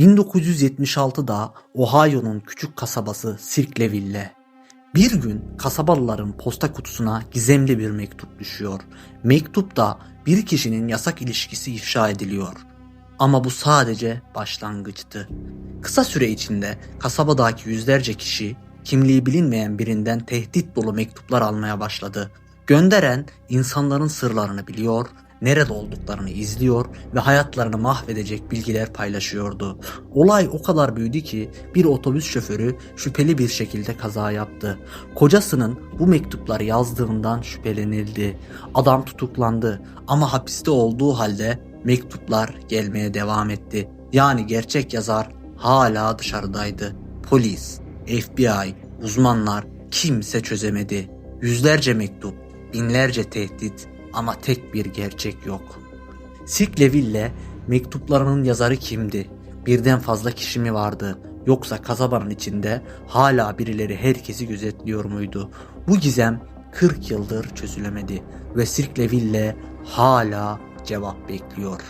1976'da Ohio'nun küçük kasabası Sirkleville. Bir gün kasabalıların posta kutusuna gizemli bir mektup düşüyor. Mektupta bir kişinin yasak ilişkisi ifşa ediliyor. Ama bu sadece başlangıçtı. Kısa süre içinde kasabadaki yüzlerce kişi kimliği bilinmeyen birinden tehdit dolu mektuplar almaya başladı. Gönderen insanların sırlarını biliyor, nerede olduklarını izliyor ve hayatlarını mahvedecek bilgiler paylaşıyordu. Olay o kadar büyüdü ki bir otobüs şoförü şüpheli bir şekilde kaza yaptı. Kocasının bu mektupları yazdığından şüphelenildi. Adam tutuklandı ama hapiste olduğu halde mektuplar gelmeye devam etti. Yani gerçek yazar hala dışarıdaydı. Polis, FBI, uzmanlar kimse çözemedi. Yüzlerce mektup, binlerce tehdit ama tek bir gerçek yok. Sikleville mektuplarının yazarı kimdi? Birden fazla kişi mi vardı? Yoksa kasabanın içinde hala birileri herkesi gözetliyor muydu? Bu gizem 40 yıldır çözülemedi ve Sirkleville hala cevap bekliyor.